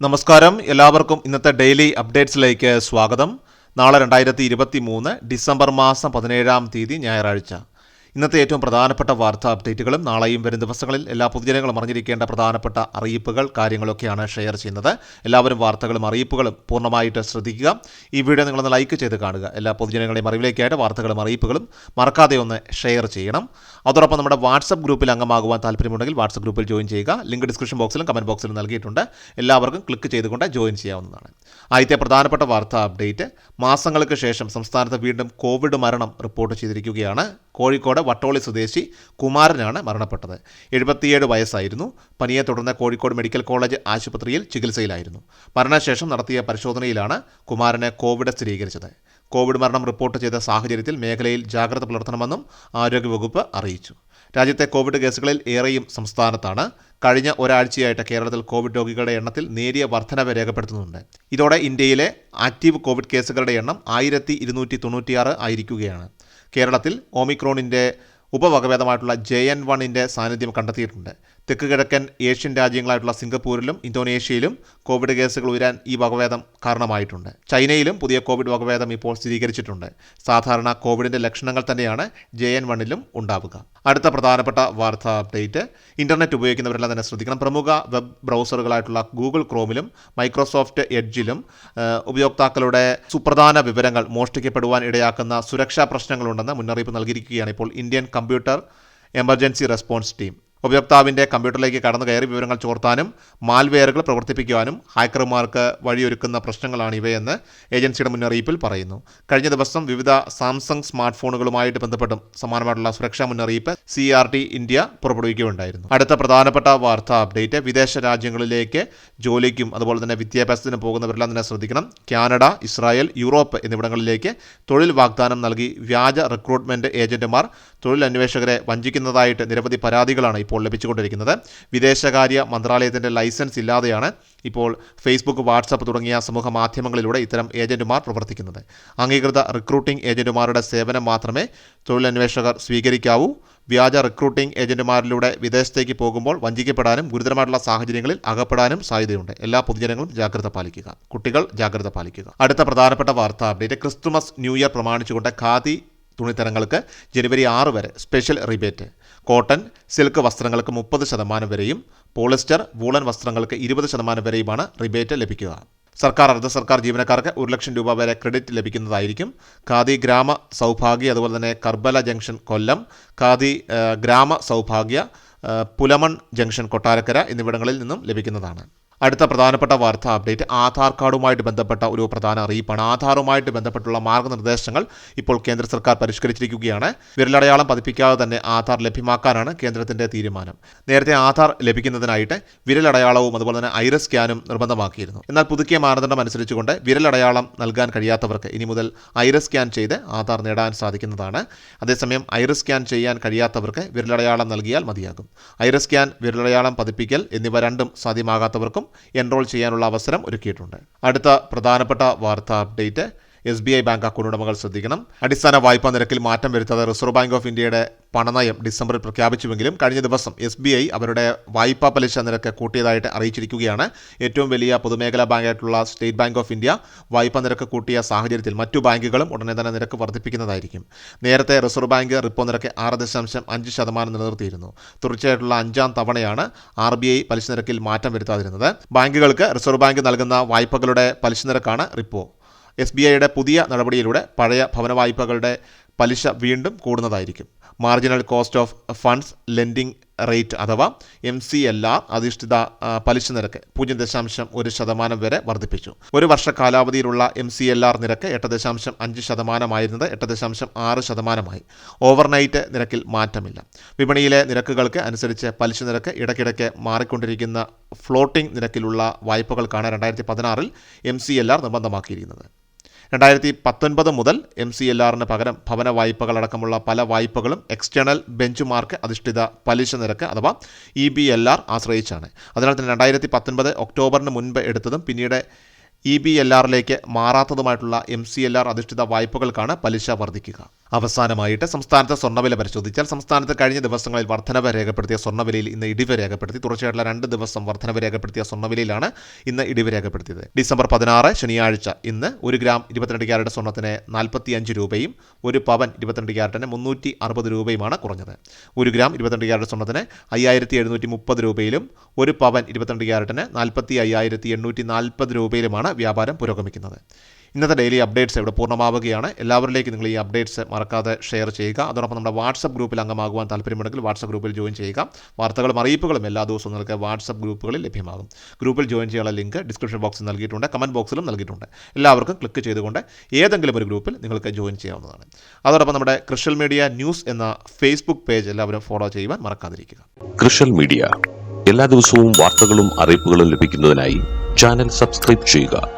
നമസ്കാരം. എല്ലാവർക്കും ഇന്നത്തെ ഡെയിലി അപ്ഡേറ്റ്സിലേക്ക് സ്വാഗതം. നാളെ രണ്ടായിരത്തി ഇരുപത്തി മൂന്ന് ഡിസംബർ മാസം പതിനേഴാം തീയതി ഞായറാഴ്ച. ഇന്നത്തെ ഏറ്റവും പ്രധാനപ്പെട്ട വാർത്താ അപ്ഡേറ്റുകളും നാളെയും വരും ദിവസങ്ങളിൽ എല്ലാ പൊതുജനങ്ങളും അറിഞ്ഞിരിക്കേണ്ട പ്രധാനപ്പെട്ട അറിയിപ്പുകൾ കാര്യങ്ങളൊക്കെയാണ് ഷെയർ ചെയ്യുന്നത്. എല്ലാവരും വാർത്തകളും അറിയിപ്പുകളും പൂർണമായിട്ട് ശ്രദ്ധിക്കുക. ഈ വീഡിയോ നിങ്ങളൊന്ന് ലൈക്ക് ചെയ്ത് കാണുക. എല്ലാ പൊതുജനങ്ങളെയും അറിവിലേക്കായിട്ട് വാർത്തകളും അറിയിപ്പുകളും മറക്കാതെ ഒന്ന് ഷെയർ ചെയ്യണം. അതോടൊപ്പം നമ്മുടെ വാട്സപ്പ് ഗ്രൂപ്പിൽ അംഗമാകുവാൻ താല്പര്യമുണ്ടെങ്കിൽ വാട്സപ്പ് ഗ്രൂപ്പിൽ ജോയിൻ ചെയ്യുക. ലിങ്ക് ഡിസ്ക്രിപ്ഷൻ ബോക്സിലും കമന്റ് ബോക്സിലും നൽകിയിട്ടുണ്ട്. എല്ലാവർക്കും ക്ലിക്ക് ചെയ്തുകൊണ്ട് ജോയിൻ ചെയ്യാവുന്നതാണ്. ആദ്യത്തെ പ്രധാനപ്പെട്ട വാർത്താ അപ്ഡേറ്റ്. മാസങ്ങൾക്ക് ശേഷം സംസ്ഥാനത്ത് വീണ്ടും കോവിഡ് മരണം റിപ്പോർട്ട് ചെയ്തിരിക്കുകയാണ്. കോഴിക്കോട് വട്ടോളി സ്വദേശി കുമാരനാണ് മരണപ്പെട്ടത്. എഴുപത്തിയേഴ് വയസ്സായിരുന്നു. പനിയെ തുടർന്ന് കോഴിക്കോട് മെഡിക്കൽ കോളേജ് ആശുപത്രിയിൽ ചികിത്സയിലായിരുന്നു. മരണശേഷം നടത്തിയ പരിശോധനയിലാണ് കുമാരന് കോവിഡ് സ്ഥിരീകരിച്ചത്. കോവിഡ് മരണം റിപ്പോർട്ട് ചെയ്ത സാഹചര്യത്തിൽ മേഖലയിൽ ജാഗ്രത പുലർത്തണമെന്നും ആരോഗ്യവകുപ്പ് അറിയിച്ചു. രാജ്യത്തെ കോവിഡ് കേസുകളിൽ ഏറെയും സംസ്ഥാനത്താണ്. കഴിഞ്ഞ ഒരാഴ്ചയായിട്ട് കേരളത്തിൽ കോവിഡ് രോഗികളുടെ എണ്ണത്തിൽ നേരിയ വർധനവ് രേഖപ്പെടുത്തുന്നുണ്ട്. ഇതോടെ ഇന്ത്യയിലെ ആക്റ്റീവ് കോവിഡ് കേസുകളുടെ എണ്ണം ആയിരത്തി ആയിരിക്കുകയാണ്. കേരളത്തിൽ ഓമിക്രോണിന്റെ ഉപവകഭേദമായിട്ടുള്ള ജെ എൻ വണ്ണിന്റെ സാന്നിധ്യം കണ്ടെത്തിയിട്ടുണ്ട്. തെക്ക് കിഴക്കൻ ഏഷ്യൻ രാജ്യങ്ങളായിട്ടുള്ള സിംഗപ്പൂരിലും ഇന്തോനേഷ്യയിലും കോവിഡ് കേസുകൾ ഉയരാൻ ഈ വകഭേദം കാരണമായിട്ടുണ്ട്. ചൈനയിലും പുതിയ കോവിഡ് വകഭേദം ഇപ്പോൾ സ്ഥിരീകരിച്ചിട്ടുണ്ട്. സാധാരണ കോവിഡിന്റെ ലക്ഷണങ്ങൾ തന്നെയാണ് ജെ എൻ വണ്ണിലും ഉണ്ടാവുക. അടുത്ത പ്രധാനപ്പെട്ട വാർത്താ അപ്ഡേറ്റ് ഇന്റർനെറ്റ് ഉപയോഗിക്കുന്നവരെല്ലാം തന്നെ ശ്രദ്ധിക്കണം. പ്രമുഖ വെബ് ബ്രൗസറുകളായിട്ടുള്ള ഗൂഗിൾ ക്രോമിലും മൈക്രോസോഫ്റ്റ് എഡ്ജിലും ഉപയോക്താക്കളുടെ സുപ്രധാന വിവരങ്ങൾ മോഷ്ടിക്കപ്പെടുവാൻ ഇടയാക്കുന്ന സുരക്ഷാ പ്രശ്നങ്ങളുണ്ടെന്ന് മുന്നറിയിപ്പ് നൽകിയിരിക്കുകയാണ് ഇപ്പോൾ Indian computer emergency response team. ഉപയോക്താവിന്റെ കമ്പ്യൂട്ടറിലേക്ക് കടന്നു കയറി വിവരങ്ങൾ ചോർത്താനും മാൽവെയറുകൾ പ്രവർത്തിപ്പിക്കുവാനും ഹാക്കർമാർക്ക് വഴിയൊരുക്കുന്ന പ്രശ്നങ്ങളാണ് ഇവയെന്ന് ഏജൻസിയുടെ മുന്നറിയിപ്പിൽ പറയുന്നു. കഴിഞ്ഞ ദിവസം വിവിധ സാംസങ് സ്മാർട്ട് ഫോണുകളുമായിട്ട് ബന്ധപ്പെട്ടും സമാനമായിട്ടുള്ള സുരക്ഷാ മുന്നറിയിപ്പ് സി ഇന്ത്യ പുറപ്പെടുവിക്കുകയുണ്ടായിരുന്നു. അടുത്ത പ്രധാനപ്പെട്ട വാർത്താ അപ്ഡേറ്റ് വിദേശ രാജ്യങ്ങളിലേക്ക് ജോലിക്കും അതുപോലെ തന്നെ വിദ്യാഭ്യാസത്തിന് പോകുന്നവരെല്ലാം തന്നെ ശ്രദ്ധിക്കണം. കാനഡ ഇസ്രായേൽ യൂറോപ്പ് എന്നിവിടങ്ങളിലേക്ക് തൊഴിൽ വാഗ്ദാനം നൽകി വ്യാജ റിക്രൂട്ട്മെന്റ് ഏജന്റുമാർ തൊഴിൽ അന്വേഷകരെ വഞ്ചിക്കുന്നതായിട്ട് നിരവധി പരാതികളാണ് ഇപ്പോൾ ലഭിച്ചുകൊണ്ടിരിക്കുന്നത്. വിദേശകാര്യ മന്ത്രാലയത്തിന്റെ ലൈസൻസ് ഇല്ലാതെയാണ് ഇപ്പോൾ ഫേസ്ബുക്ക് വാട്സപ്പ് തുടങ്ങിയ സമൂഹ മാധ്യമങ്ങളിലൂടെ ഇത്തരം ഏജന്റുമാർ പ്രവർത്തിക്കുന്നത്. അംഗീകൃത റിക്രൂട്ടിംഗ് ഏജന്റുമാരുടെ സേവനം മാത്രമേ തൊഴിലന്വേഷകർ സ്വീകരിക്കാവൂ. വ്യാജ റിക്രൂട്ടിംഗ് ഏജന്റുമാരിലൂടെ വിദേശത്തേക്ക് പോകുമ്പോൾ വഞ്ചിക്കപ്പെടാനും ഗുരുതരമായിട്ടുള്ള സാഹചര്യങ്ങളിൽ അകപ്പെടാനും സാധ്യതയുണ്ട്. എല്ലാ പൊതുജനങ്ങളും ജാഗ്രത പാലിക്കുക. കുട്ടികൾ ജാഗ്രത പാലിക്കുക. അടുത്ത പ്രധാനപ്പെട്ട വാർത്താ അപ്ഡേറ്റ്. ക്രിസ്തുമസ് ന്യൂ ഇയർ പ്രമാണിച്ചുകൊണ്ട് ഖാദി തുണിത്തരങ്ങൾക്ക് ജനുവരി ആറ് വരെ സ്പെഷ്യൽ റിബേറ്റ്. കോട്ടൺ സിൽക്ക് വസ്ത്രങ്ങൾക്ക് മുപ്പത് ശതമാനം വരെയും പോളിസ്റ്റർ വൂളൻ വസ്ത്രങ്ങൾക്ക് ഇരുപത് ശതമാനം വരെയുമാണ് റിബേറ്റ് ലഭിക്കുക. സർക്കാർ അർദ്ധ സർക്കാർ ജീവനക്കാർക്ക് ഒരു ലക്ഷം രൂപ വരെ ക്രെഡിറ്റ് ലഭിക്കുന്നതായിരിക്കും. ഖാദി ഗ്രാമ സൗഭാഗ്യ അതുപോലെ തന്നെ കർബല ജംഗ്ഷൻ കൊല്ലം ഖാദി ഗ്രാമ സൗഭാഗ്യ പുലമൺ ജംഗ്ഷൻ കൊട്ടാരക്കര എന്നിവിടങ്ങളിൽ നിന്നും ലഭിക്കുന്നതാണ്. അടുത്ത പ്രധാനപ്പെട്ട വാർത്താ അപ്ഡേറ്റ്. ആധാർ കാർഡുമായിട്ട് ബന്ധപ്പെട്ട ഒരു പ്രധാന അറിയിപ്പാണ്. ആധാറുമായിട്ട് ബന്ധപ്പെട്ടുള്ള മാർഗനിർദ്ദേശങ്ങൾ ഇപ്പോൾ കേന്ദ്ര സർക്കാർ പരിഷ്കരിച്ചിരിക്കുകയാണ്. വിരലടയാളം പതിപ്പിക്കാതെ തന്നെ ആധാർ ലഭ്യമാക്കാനാണ് കേന്ദ്രത്തിന്റെ തീരുമാനം. നേരത്തെ ആധാർ ലഭിക്കുന്നതിനായിട്ട് വിരലടയാളവും അതുപോലെ തന്നെ ഐറസ് സ്കാനും നിർബന്ധമാക്കിയിരുന്നു. എന്നാൽ പുതുക്കിയ മാനദണ്ഡം അനുസരിച്ചുകൊണ്ട് വിരലടയാളം നൽകാൻ കഴിയാത്തവർക്ക് ഇനി മുതൽ ഐറസ് സ്കാൻ ചെയ്ത് ആധാർ നേടാൻ സാധിക്കുന്നതാണ്. അതേസമയം ഐറസ് സ്കാൻ ചെയ്യാൻ കഴിയാത്തവർക്ക് വിരലടയാളം നൽകിയാൽ മതിയാകും. ഐറസ് സ്കാൻ വിരലടയാളം പതിപ്പിക്കൽ എന്നിവ രണ്ടും സാധ്യമാകാത്തവർക്കും എൻറോൾ ചെയ്യാനുള്ള അവസരം ഒരുക്കിയിട്ടുണ്ട്. അടുത്ത പ്രധാനപ്പെട്ട വാർത്താ update S B I bank account ഉടമകൾ ശ്രദ്ധിക്കണം. അടിസ്ഥാന വായ്പാ നിരക്കിൽ മാറ്റം വരുത്താതെ റിസർവ് ബാങ്ക് ഓഫ് ഇന്ത്യയുടെ പണനയം ഡിസംബറിൽ പ്രഖ്യാപിച്ചുവെങ്കിലും കഴിഞ്ഞ ദിവസം എസ് ബി ഐ അവരുടെ വായ്പാ പലിശ നിരക്ക് കൂട്ടിയതായിട്ട് അറിയിച്ചിരിക്കുകയാണ്. ഏറ്റവും വലിയ പൊതുമേഖലാ ബാങ്കായിട്ടുള്ള സ്റ്റേറ്റ് ബാങ്ക് ഓഫ് ഇന്ത്യ വായ്പാ നിരക്ക് കൂട്ടിയ സാഹചര്യത്തിൽ മറ്റു ബാങ്കുകളും ഉടനെ തന്നെ നിരക്ക് വർദ്ധിപ്പിക്കുന്നതായിരിക്കും. നേരത്തെ റിസർവ് ബാങ്ക് റിപ്പോ നിരക്ക് ആറ് ദശാംശം അഞ്ച് ശതമാനം നിലനിർത്തിയിരുന്നു. തുടർച്ചയായിട്ടുള്ള അഞ്ചാം തവണയാണ് ആർ ബി ഐ പലിശ നിരക്കിൽ മാറ്റം വരുത്താതിരുന്നത്. ബാങ്കുകൾക്ക് റിസർവ് ബാങ്ക് നൽകുന്ന വായ്പകളുടെ പലിശ നിരക്കാണ് റിപ്പോ. എസ് ബി ഐയുടെ പുതിയ നടപടിയിലൂടെ പഴയ ഭവന വായ്പകളുടെ പലിശ വീണ്ടും കൂടുന്നതായിരിക്കും. Marginal cost of funds lending rate അഥവാ എം സി എൽ ആർ അധിഷ്ഠിത പലിശ നിരക്ക് പൂജ്യം ദശാംശം ഒരു ശതമാനം വരെ വർദ്ധിപ്പിച്ചു. ഒരു വർഷ കാലാവധിയിലുള്ള എം സി എൽ ആർ നിരക്ക് എട്ട് ദശാംശം അഞ്ച് ശതമാനമായിരുന്നത് എട്ട് ദശാംശം ആറ് ശതമാനമായി. ഓവർനൈറ്റ് നിരക്കിൽ മാറ്റമില്ല. വിപണിയിലെ നിരക്കുകൾക്ക് അനുസരിച്ച് പലിശ നിരക്ക് ഇടയ്ക്കിടയ്ക്ക് മാറിക്കൊണ്ടിരിക്കുന്ന ഫ്ലോട്ടിംഗ് നിരക്കിലുള്ള വായ്പകൾക്കാണ് രണ്ടായിരത്തി പതിനാറിൽ എം സി എൽ ആർ നിർബന്ധമാക്കിയിരിക്കുന്നത്. രണ്ടായിരത്തി പത്തൊൻപത് മുതൽ എം സി എൽ ആറിന് പകരം ഭവന വായ്പകളടക്കമുള്ള പല വായ്പകളും എക്സ്റ്റേണൽ ബെഞ്ച് മാർക്ക് അധിഷ്ഠിത പലിശ നിരക്ക് അഥവാ ഇ ബി എൽ ആർ ആശ്രയിച്ചാണ്. അതിനാൽ തന്നെ രണ്ടായിരത്തി പത്തൊൻപത് ഒക്ടോബറിന് മുൻപ് എടുത്തതും പിന്നീട് ഇ ബി എൽ ആറിലേക്ക് മാറാത്തതുമായിട്ടുള്ള എം സി എൽ ആർ അധിഷ്ഠിത വായ്പകൾക്കാണ് പലിശ വർദ്ധിക്കുക. അവസാനമായിട്ട് സംസ്ഥാനത്തെ സ്വർണവില പരിശോധിച്ചാൽ സംസ്ഥാനത്ത് കഴിഞ്ഞ ദിവസങ്ങളിൽ വർധനവ് രേഖപ്പെടുത്തിയ സ്വർണവിലയിൽ ഇന്ന് ഇടിവ് രേഖപ്പെടുത്തി. തുടർച്ചയായിട്ടുള്ള രണ്ട് ദിവസം വർധനവ് രേഖപ്പെടുത്തിയ സ്വർണവിലയിലാണ് ഇന്ന് ഇടിവ് രേഖപ്പെടുത്തിയത്. ഡിസംബർ പതിനാറ് ശനിയാഴ്ച ഇന്ന് ഒരു ഗ്രാം ഇരുപത്തിരണ്ട് ക്യാരറ്റ് സ്വർണത്തിന് നാൽപ്പത്തി അഞ്ച് രൂപയും ഒരു പവൻ ഇരുപത്തിരണ്ട് ക്യാരറ്റിന് മുന്നൂറ്റി അറുപത് രൂപയുമാണ് കുറഞ്ഞത്. ഒരു ഗ്രാം ഇരുപത്തിരണ്ട് ക്യാരറ്റ് സ്വർണത്തിന് അയ്യായിരത്തി എഴുന്നൂറ്റി മുപ്പത് രൂപയിലും ഒരു പവൻ ഇരുപത്തിരണ്ട് ക്യാരറ്റിന് നാൽപ്പത്തി അയ്യായിരത്തി എണ്ണൂറ്റി നാൽപ്പത് രൂപയിലുമാണ് വ്യാപാരം പുരോഗമിക്കുന്നത്. ഇന്നത്തെ ഡെയിലി അപ്ഡേറ്റ്സ് ഇവിടെ പൂർണമാവുകയാണ്. എല്ലാവരിലേക്കും നിങ്ങൾ ഈ അപ്ഡേറ്റ്സ് മറക്കാതെ ഷെയർ ചെയ്യുക. അതോടൊപ്പം നമ്മുടെ വാട്സപ്പ് ഗ്രൂപ്പിൽ അംഗമാകുവാൻ താല്പര്യമുണ്ടെങ്കിൽ വാട്സപ്പ് ഗ്രൂപ്പിൽ ജോയിൻ ചെയ്യുക. വാർത്തകളും അറിയിപ്പുകളും എല്ലാ ദിവസവും നിങ്ങൾക്ക് വാട്സപ്പ് ഗ്രൂപ്പുകളിൽ ലഭ്യമാകും. ഗ്രൂപ്പിൽ ജോയിൻ ചെയ്യാനുള്ള ലിങ്ക് ഡിസ്ക്രിപ്ഷൻ ബോക്സിൽ നൽകിയിട്ടുണ്ട്. കമന്റ് ബോക്സിലും നൽകിയിട്ടുണ്ട്. എല്ലാവർക്കും ക്ലിക്ക് ചെയ്തുകൊണ്ട് ഏതെങ്കിലും ഒരു ഗ്രൂപ്പിൽ നിങ്ങൾക്ക് ജോയിൻ ചെയ്യാവുന്നതാണ്. അതോടൊപ്പം നമ്മുടെ ക്രിഷ്യൽ മീഡിയ ന്യൂസ് എന്ന ഫേസ്ബുക്ക് പേജ് എല്ലാവരും ഫോളോ ചെയ്യുവാൻ മറക്കാതിരിക്കുക. ക്രിഷ്യൽ മീഡിയ എല്ലാ ദിവസവും വാർത്തകളും അറിയിപ്പുകളും ലഭിക്കുന്നതിനായി ചാനൽ സബ്സ്ക്രൈബ് ചെയ്യുക.